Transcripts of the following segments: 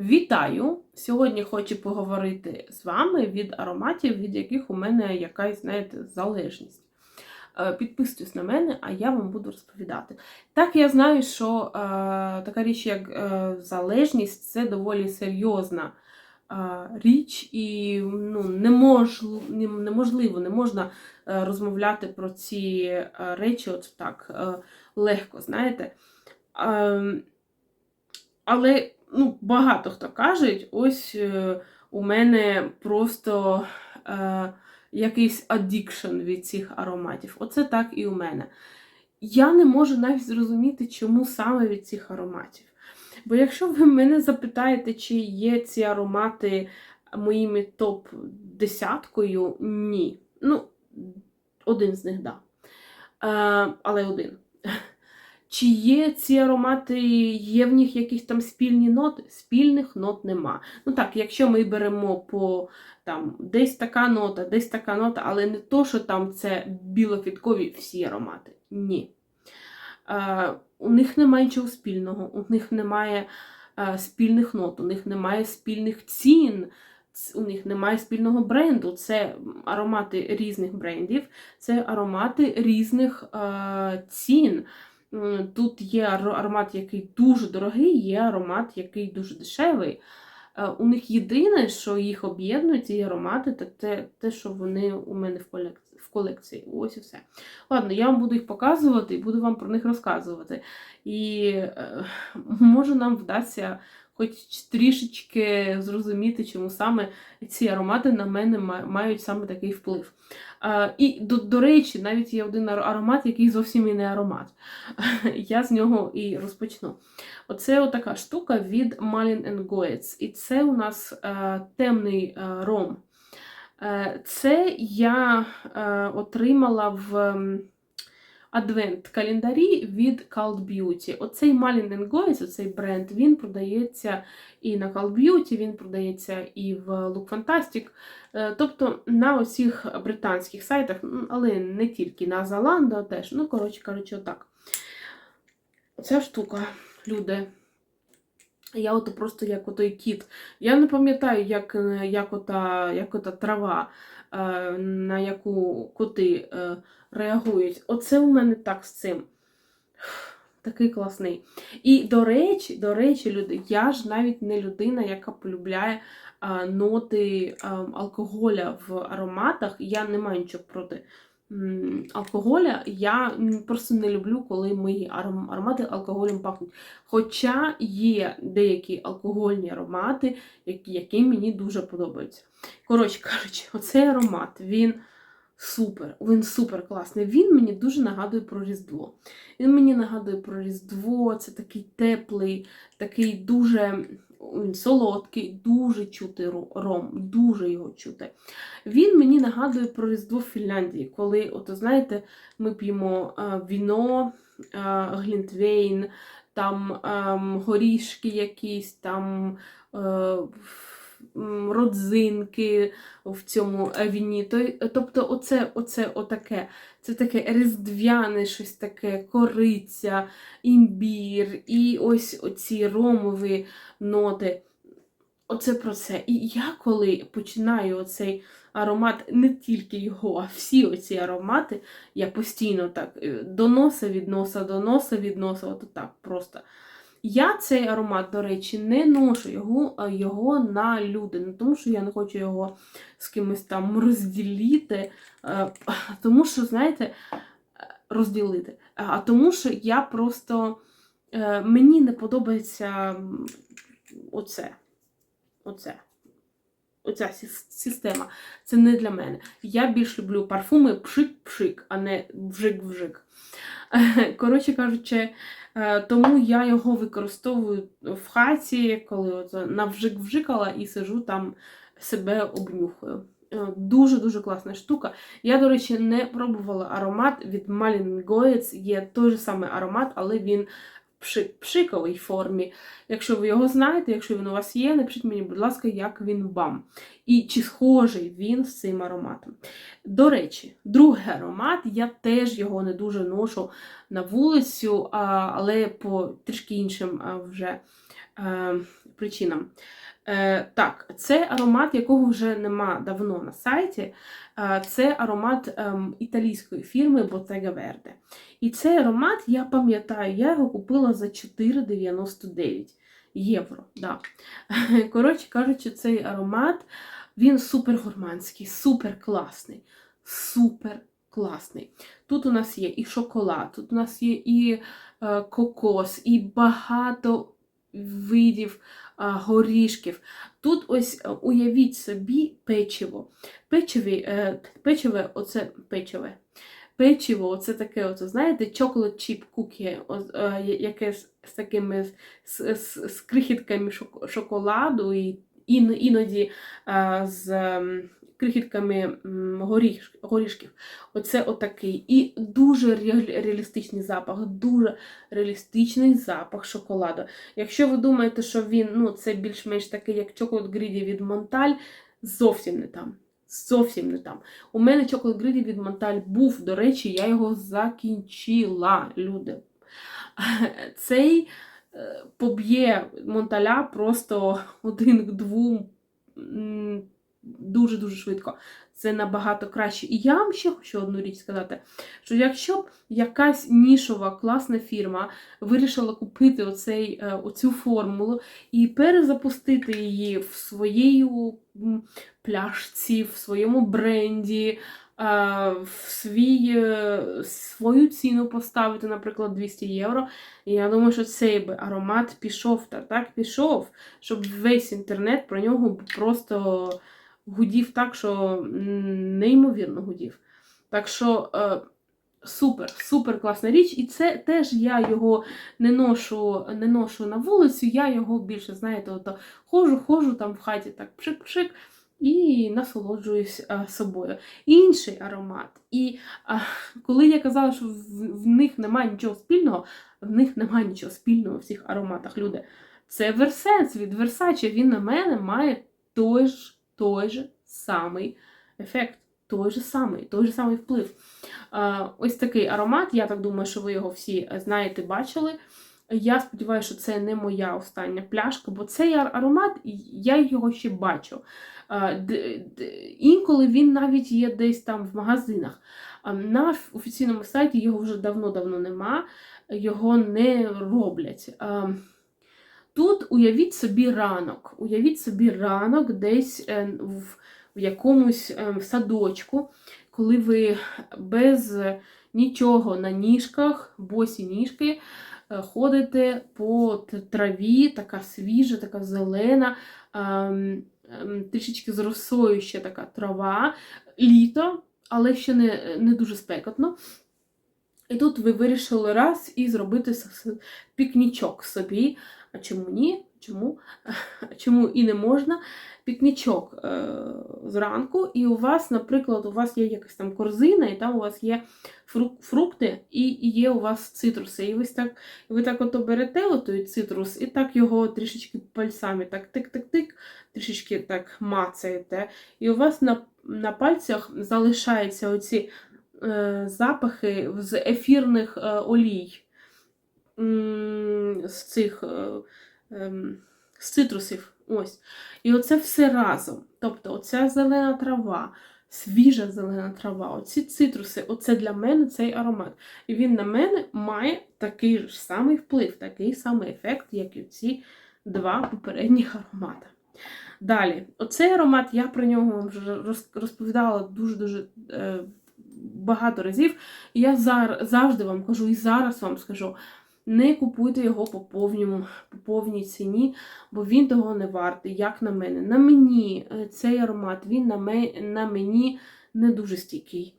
Вітаю! Сьогодні хочу поговорити з вами від ароматів, від яких у мене якась, знаєте, залежність. Е, Підписуйтесь на мене, а я вам буду розповідати. Так, я знаю, що е, така річ, як е, залежність, це доволі серйозна е, річ, і ну, неможливо, неможливо, не можна е, розмовляти про ці е, речі от так е, легко, знаєте. Е, але ну, багато хто кажуть, ось е, у мене просто е, якийсь аддікшн від цих ароматів. Оце так і у мене. Я не можу навіть зрозуміти, чому саме від цих ароматів. Бо якщо ви мене запитаєте, чи є ці аромати моїми топ-десяткою, ні. Ну, один з них, так. Да. Е, але один. Чи є ці аромати, є в них якісь там спільні ноти? Спільних нот нема. Ну так, якщо ми беремо по там десь така нота, десь така нота, але не то, що там це білоквіткові всі аромати. Ні. Е, у них немає нічого спільного, у них немає е, спільних нот, у них немає спільних цін. У них немає спільного бренду. Це аромати різних брендів, це аромати різних е, цін. Тут є аромат, який дуже дорогий, є аромат, який дуже дешевий. Е, у них єдине, що їх об'єднує, ці аромати, це те, те, що вони у мене в колекції. В колекції. Ось і все. Ладно, я вам буду їх показувати і буду вам про них розказувати. І е, може нам вдасться хоч трішечки зрозуміти, чому саме ці аромати на мене мають саме такий вплив. А, І, до, до речі, навіть є один аромат, який зовсім і не аромат. Я з нього і розпочну. Оце отака штука від Malin Goetz. І це у нас а, темний а, ром. А, це я отримала в адвент-календарі від Cult Beauty. Оцей Malin Goetz, оцей бренд, він продається і на Cult Beauty, він продається і в Look Fantastic. Е, тобто на усіх британських сайтах, але не тільки на Zalando теж. Ну, коротше кажучи, отак. Ця штука, люди. Я от просто як отой кіт. Я не пам'ятаю, як як, ота, як ота трава, е, на яку коти е, реагують. Оце у мене так з цим. Такий класний. І, до речі, до речі, люди, я ж навіть не людина, яка полюбляє а, ноти а, алкоголя в ароматах. Я не маю нічого проти алкоголя. Я просто не люблю, коли мої аромати алкоголем пахнуть. Хоча є деякі алкогольні аромати, які, мені дуже подобаються. Коротше кажучи, оцей аромат, він. Супер, він супер класний. Він мені дуже нагадує про Різдво. Він мені нагадує про Різдво, це такий теплий, такий дуже солодкий, дуже чути ром, дуже його чути. Він мені нагадує про Різдво в Фінляндії, коли, от, знаєте, ми п'ємо віно, глінтвейн, там ем, горішки якісь, там. Родзинки в цьому віні. Тобто, оце, оце отаке, це таке різдвяне щось таке, кориця, імбір, і ось оці ромові ноти. Оце про це. І я коли починаю оцей аромат, не тільки його, а всі оці аромати, я постійно так е, до носа від носа, до носа від носа, от так просто. Я цей аромат, до речі, не ношу його його на люди. Не тому, що я не хочу його з кимось там розділити, е, тому що, знаєте, розділити. А тому, що я просто е, мені не подобається оце. Оце. Оця система. Це не для мене. Я більш люблю парфуми пшик-пшик, а не вжик-вжик. Коротше кажучи, Е, тому я його використовую в хаті, коли навжик-вжикала і сижу там себе обнюхую. Дуже-дуже класна штука. Я, до речі, не пробувала аромат від Malin Goetz. Є той же самий аромат, але він пшиковій формі. Якщо ви його знаєте, якщо він у вас є, напишіть мені, будь ласка, як він вам. І чи схожий він з цим ароматом. До речі, другий аромат, я теж його не дуже ношу на вулицю, але по трішки іншим вже е, причинам. Е, так, це аромат, якого вже нема давно на сайті. Е, це аромат ем, італійської фірми Bottega Verde. І цей аромат, я пам'ятаю, я його купила за 4,99 євро. Да. Коротше кажучи, цей аромат він супер гурманський, супер класний. Супер класний. Тут у нас є і шоколад, тут у нас є і е, кокос, і багато видів горішків. Тут ось е, уявіть собі печиво. Печиві, е, печиве, оце печиве. Печиво, це таке, оце, знаєте, chip cookie, ось, е, яке з, такими з, з, з крихітками шоколаду і іноді з крихітками горіш, горішків. Оце отакий. І дуже реалістичний запах, дуже реалістичний запах шоколаду. Якщо ви думаєте, що він ну, це більш-менш такий, як Chocolate Greedy від Монталь, зовсім не там. Зовсім не там. У мене Chocolate Greedy від Монталь був, до речі, я його закінчила, люди. Цей е, поб'є Монталя просто один к двом м, дуже-дуже швидко. Це набагато краще. І я вам ще хочу одну річ сказати: що якщо б якась нішова класна фірма вирішила купити оцей, е, оцю формулу і перезапустити її в своїй пляшці, в своєму бренді, е, в свій, е, свою ціну поставити, наприклад, 200 євро. І я думаю, що цей би аромат пішов та так пішов, щоб весь інтернет про нього просто гудів так, що неймовірно гудів. Так що е, супер, супер класна річ. І це теж я його не ношу, не ношу на вулицю, я його більше, знаєте, ото ходжу, ходжу там в хаті так пшик-пшик. І насолоджуюсь а, собою. Інший аромат. І а, коли я казала, що в, в них немає нічого спільного, в них немає нічого спільного в цих ароматах, люди. Це Версенс від Versace. Він на мене має той ж, той же самий ефект, той же самий, той же самий вплив. Ось такий аромат. Я так думаю, що ви його всі знаєте, бачили. Я сподіваюся, що це не моя остання пляшка, бо цей аромат, я його ще бачу. Інколи він навіть є десь там в магазинах. На офіційному сайті його вже давно-давно нема, його не роблять. Тут уявіть собі ранок. Уявіть собі ранок десь е, в, в якомусь е, садочку, коли ви без нічого на ніжках, босі ніжки, е, ходите по траві, така свіжа, така зелена, ем, ем, трішечки з росою ще така трава, літо, але ще не, не дуже спекотно. І тут ви вирішили раз і зробити пікнічок собі. А чому ні? Чому? Чому і не можна? Пікнічок е, зранку, і у вас, наприклад, у вас є якась там корзина, і там у вас є фрук- фрукти, і є у вас цитруси. І ось так, ви так ото берете отой цитрус, і так його трішечки пальцями так тик-тик-тик, трішечки так мацаєте. І у вас на, на пальцях залишаються оці запахи з ефірних е, олій. З цих е, ем, з цитрусів. Ось. І оце все разом. Тобто, оця зелена трава, свіжа зелена трава, оці цитруси, оце для мене цей аромат. І він на мене має такий ж самий вплив, такий самий ефект, як і ці два попередніх аромати. Далі, оцей аромат, я про нього вам вже розповідала дуже-дуже е, багато разів. І я завжди вам кажу, і зараз вам скажу. Не купуйте його по повному, по повній ціні, бо він того не вартий, як на мене. На мені е, цей аромат, він на, ме, на мені не дуже стійкий.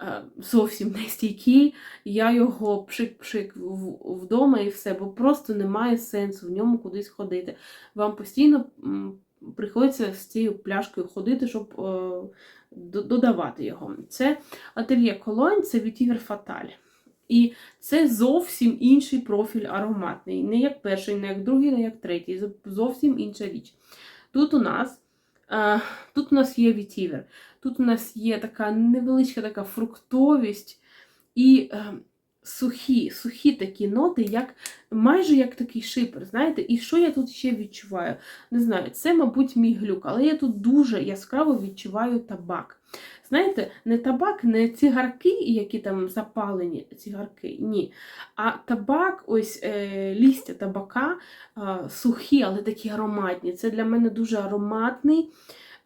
Е, Зовсім не стійкий. Я його пшик-пшик вдома і все, бо просто немає сенсу в ньому кудись ходити. Вам постійно приходиться з цією пляшкою ходити, щоб е, додавати його. Це ательє колонь, це вітівер Фаталь. І це зовсім інший профіль ароматний. Не як перший, не як другий, не як третій. Зовсім інша річ. Тут у нас, е, тут у нас є вітівер, тут у нас є така невеличка така фруктовість і е, сухі, сухі такі ноти, як майже як такий шипер. Знаєте, і що я тут ще відчуваю? Не знаю, це, мабуть, мій глюк, але я тут дуже яскраво відчуваю табак. Знаєте, не табак, не цигарки, які там запалені цигарки, ні. А табак, ось е, лістя табака е, сухі, але такі ароматні. Це для мене дуже ароматний,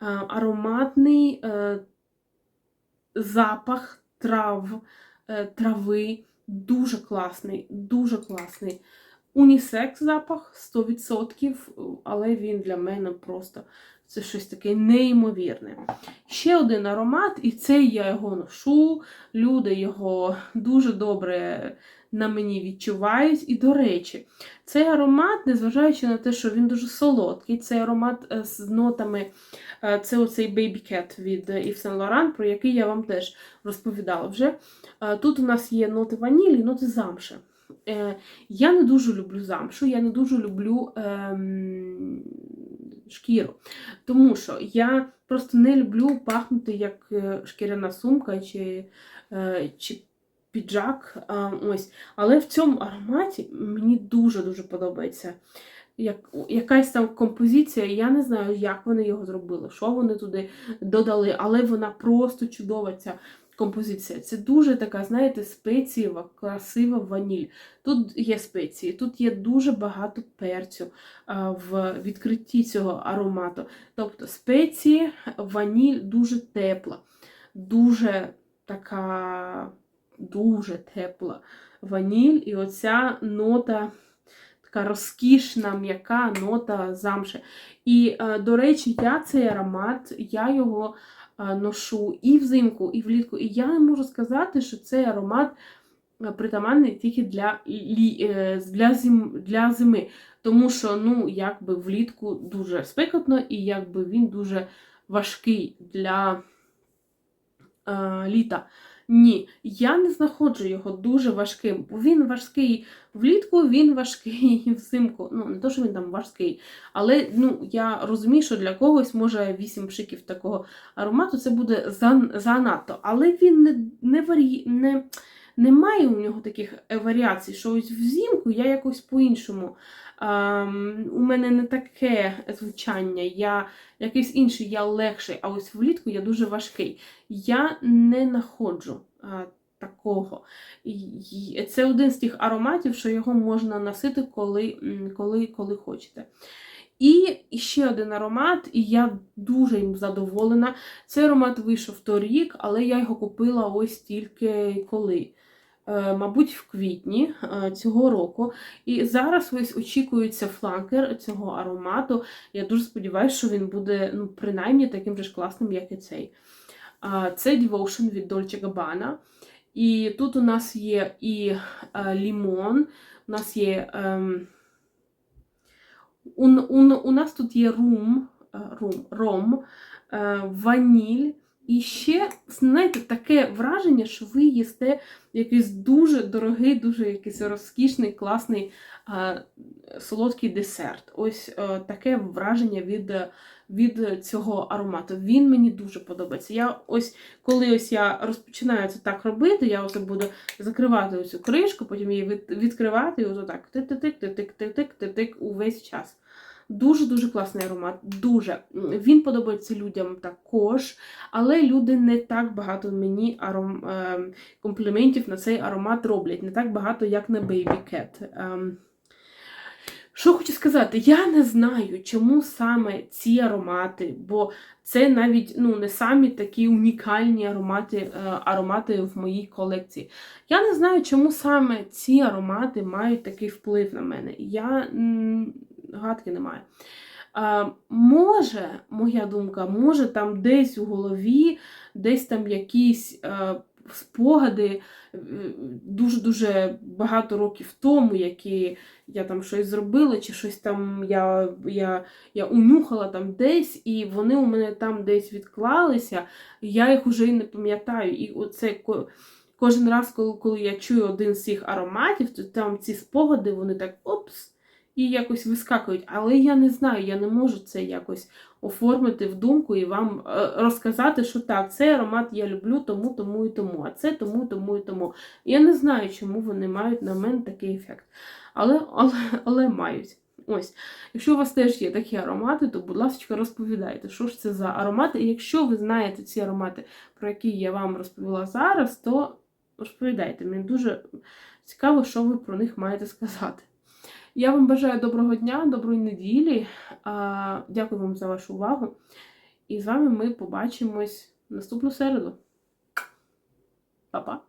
е, ароматний е, запах трав, е, трави. Дуже класний, дуже класний. Унісекс запах 100%, але він для мене просто це щось таке неймовірне. Ще один аромат, і цей я його ношу. Люди його дуже добре на мені відчувають. І, до речі, цей аромат, незважаючи на те, що він дуже солодкий, цей аромат е, з нотами, е, це оцей Baby Cat від Yves Saint Laurent, про який я вам теж розповідала вже. Е, Тут у нас є ноти ванілі, ноти замши. Е, Я не дуже люблю замшу, я не дуже люблю ем, шкіру. Тому що я просто не люблю пахнути як е, шкіряна сумка чи, е, чи піджак. Ось. Але в цьому ароматі мені дуже-дуже подобається. Як, якась там композиція, я не знаю, як вони його зробили, що вони туди додали, але вона просто чудова, ця композиція. Це дуже така, знаєте, спецієва, красива ваніль. Тут є спеції, тут є дуже багато перцю в відкритті цього аромату. Тобто спеції, ваніль дуже тепла, дуже така, дуже тепла ваніль. І оця нота. Така розкішна, м'яка нота замши. І, е, до речі, я цей аромат, я його е, ношу і взимку, і влітку. І я не можу сказати, що цей аромат е, притаманний тільки для для зими. Тому що, ну, якби влітку дуже спекотно, і якби він дуже важкий для е, літа. Ні, я не знаходжу його дуже важким. Він важкий влітку, він важкий взимку. Ну, не то, що він там важкий. Але ну, я розумію, що для когось може 8 пшиків такого аромату це буде за- занадто. Але він не, не, варі... не, немає у нього таких е, варіацій, що ось взимку я якось по-іншому. У мене не таке звучання, я якийсь інший, я легший, а ось влітку я дуже важкий. Я не знаходжу а, такого. І Це один з тих ароматів, що його можна носити, коли, коли, коли хочете. І ще один аромат, і я дуже їм задоволена. Цей аромат вийшов торік, але я його купила ось тільки коли. Е, Мабуть, в квітні е, цього року. І зараз ось очікується фланкер цього аромату. Я дуже сподіваюся, що він буде ну, принаймні таким же ж класним, як і цей. Це Devotion від Dolce Gabbana. І тут у нас є і е, лімон, у нас є. ем, у, у, у нас тут є рум, рум, ром, ваніль. І ще, знаєте, таке враження, що ви їсте якийсь дуже дорогий, дуже якийсь розкішний, класний е, солодкий десерт. Ось е, таке враження від, е, від цього аромату. Він мені дуже подобається. Я ось, коли ось я розпочинаю це так робити, я ось буду закривати цю кришку, потім її від- відкривати і ось отак тик-тик-тик, тик-тик-тик, тик-тик увесь час. Дуже-дуже класний аромат. Дуже. Він подобається людям також, але люди не так багато мені аром, ем, компліментів на цей аромат роблять. Не так багато, як на Baby Cat. Ем, що хочу сказати, я не знаю, чому саме ці аромати, бо це навіть ну, не самі такі унікальні аромати, е, аромати в моїй колекції. Я не знаю, чому саме ці аромати мають такий вплив на мене. Я гадки не маю. А, може, моя думка, може там десь у голові, десь там якісь е, спогади дуже-дуже багато років тому, які я там щось зробила, чи щось там я, я, я унюхала там десь, і вони у мене там десь відклалися, я їх уже і не пам'ятаю. І оце кожен раз, коли, коли я чую один з цих ароматів, то там ці спогади, вони так опс. І якось вискакують. Але я не знаю, я не можу це якось оформити в думку і вам е, розказати, що так, цей аромат я люблю тому, тому і тому, а це тому, тому і тому. Я не знаю, чому вони мають на мене такий ефект. Але, але, але мають. Ось, якщо у вас теж є такі аромати, то, будь ласка, розповідайте, що ж це за аромати. І якщо ви знаєте ці аромати, про які я вам розповіла зараз, то розповідайте. Мені дуже цікаво, що ви про них маєте сказати. Я вам бажаю доброго дня, доброї неділі. Дякую вам за вашу увагу. І з вами ми побачимось наступну середу. Па-па!